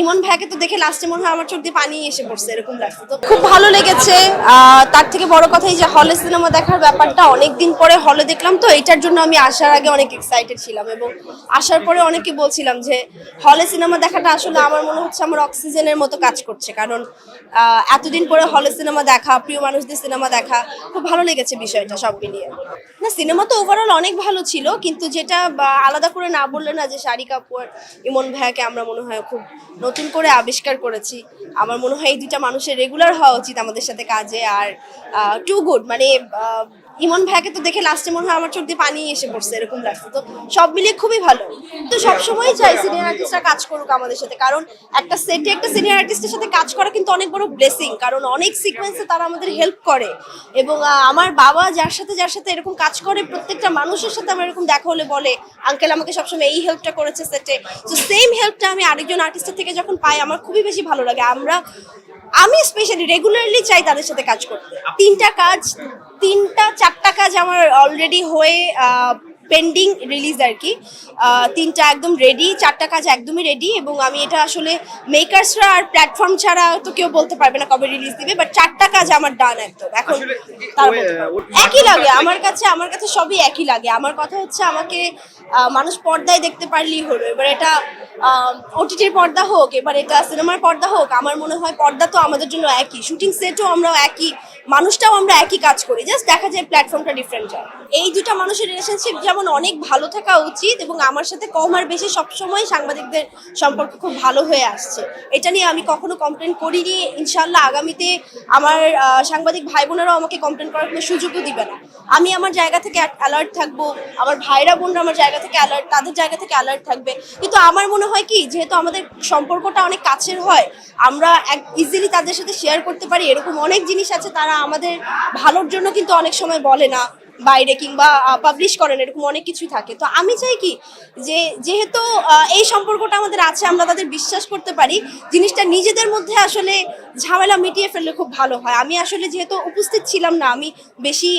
ইমন ভাইকে তো দেখে লাস্টে মনে হয় আমার চোখ দিয়ে পানি এসে পড়ছে, এরকম লাগছে। তো খুব ভালো লেগেছে। তার থেকে বড় কথা এই যে হলে সিনেমা দেখার ব্যাপারটা অনেক দিন পরে হলে দেখলাম, তো এটার জন্য আমি আসার আগে অনেক এক্সাইটেড ছিলাম এবং আসার পরে অনেকে বলছিলাম যে হলে সিনেমা দেখাটা আসলে আমার মনে হচ্ছে আমার অক্সিজেনের মতো কাজ করছে। কারণ এতদিন পরে হলে সিনেমা দেখা, প্রিয় মানুষদের সিনেমা দেখা, খুব ভালো লেগেছে বিষয়টা সব মিলিয়ে। না, সিনেমা তো ওভারঅল অনেক ভালো ছিল, কিন্তু যেটা আলাদা করে না বললে না যে শাড়ি কাপুর, ইমন ভাইয়াকে আমরা মনে হয় খুব নতুন করে আবিষ্কার করেছি। আমার মনে হয় এই দুটা মানুষের রেগুলার হওয়া উচিত আমাদের সাথে কাজে। আর টু গুড মানে ইমন ভাইয়াকে তো দেখে লাস্টে মনে হয় আমার চোখ দিয়ে পানি এসে পড়ছে, এরকম লাগছে। তো সব মিলিয়ে খুবই ভালো। তো সবসময় চাই সিনিয়র আর্টিস্টরা কাজ করুক আমাদের সাথে, কারণ একটা সেটে একটা সিনিয়র আর্টিস্টের সাথে কাজ করা কিন্তু অনেক বড় ব্লেসিং কারণ অনেক সিকোয়েন্সে তারা আমাদের হেল্প করে। এবং আমার বাবা যার সাথে যার সাথে এরকম কাজ করে, প্রত্যেকটা মানুষের সাথে আমার এরকম দেখা হলে বলে আঙ্কেল আমাকে সবসময় এই হেল্পটা করেছে সেটে তো সেম হেল্পটা আমি আরেকজন আর্টিস্টের থেকে যখন পাই, আমার খুবই বেশি ভালো লাগে। আমরা, আমি স্পেশালি রেগুলারলি চাই তাদের সাথে কাজ করতে। তিনটা কাজ তিনটা চারটা কাজ আমার অলরেডি হয়ে পেন্ডিং রিলিজ আর কি। তিনটা একদম রেডি চারটা কাজ একদমই রেডি এবং আমি এটা আসলে মেকার্সরা আর প্ল্যাটফর্ম ছাড়া তো কেউ বলতে পারবে না কবে রিলিজ দিবে বাট চারটা কাজ আমার ডান একদম এখন তারা একই লাগে আমার কাছে আমার কাছে সবই একই লাগে। আমার কথা হচ্ছে আমাকে মানুষ পর্দায় দেখতে পারলেই হলো। এবার এটা ওটিটির পর্দা হোক, এবার এটা সিনেমার পর্দা হোক, আমার মনে হয় পর্দা তো আমাদের জন্য একই। শুটিং সেটও আমরা একই, মানুষটাও আমরা একই কাজ করি। জাস্ট দেখা যায় প্ল্যাটফর্মটা ডিফারেন্ট হয়। এই দুটো মানুষের রিলেশনশিপ যেমন অনেক ভালো থাকা উচিত এবং আমার সাথে কম আর বেশি সবসময় সাংবাদিকদের সম্পর্ক খুব ভালো হয়ে আসছে। এটা নিয়ে আমি কখনো কমপ্লেন করিনি। ইনশাল্লাহ আগামীতে আমার সাংবাদিক ভাই বোনেরাও আমাকে কমপ্লেন করার কোনো সুযোগও দিবে না। আমি আমার জায়গা থেকে অ্যালার্ট থাকব, আমার ভাইরা বোনরা আমার জায়গা থেকে অ্যালার্ট তাদের জায়গা থেকে অ্যালার্ট থাকবে। কিন্তু আমার মনে হয় কি, যেহেতু আমাদের সম্পর্কটা অনেক কাছের হয়, আমরা এক ইজিলি তাদের সাথে শেয়ার করতে পারি, এরকম অনেক জিনিস আছে, তারা আমাদের ভালোর জন্য কিন্তু অনেক সময় বলে না। বাইরে কিংবা পাবলিশ করেন, এরকম অনেক কিছুই থাকে। তো আমি চাই কি যে, যেহেতু এই সম্পর্কটা আমাদের আছে, আমরা তাদের বিশ্বাস করতে পারি, জিনিসটা নিজেদের মধ্যে আসলে ঝামেলা মিটিয়ে ফেললে খুব ভালো হয়। আমি আসলে যেহেতু উপস্থিত ছিলাম না, আমি বেশি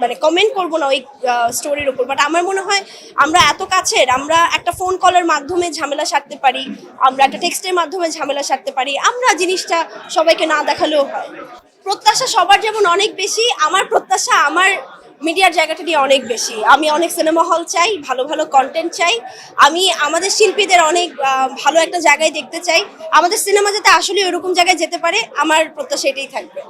মানে কমেন্ট করব না ওই স্টোরির উপর। বাট আমার মনে হয় আমরা এত কাছের, আমরা একটা ফোন কলের মাধ্যমে ঝামেলা সারতে পারি, আমরা একটা টেক্সটের মাধ্যমে ঝামেলা সারতে পারি, আমরা জিনিসটা সবাইকে না দেখালেও হয়। প্রত্যাশা সবার যেমন অনেক বেশি, আমার প্রত্যাশা আমার মিডিয়ার জায়গাটা নিয়ে অনেক বেশি। আমি অনেক সিনেমা হল চাই, ভালো ভালো কন্টেন্ট চাই। আমি আমাদের শিল্পীদের অনেক ভালো একটা জায়গায় দেখতে চাই। আমাদের সিনেমা যাতে আসলে ওরকম জায়গায় যেতে পারে, আমার প্রত্যাশা এটাই থাকবে।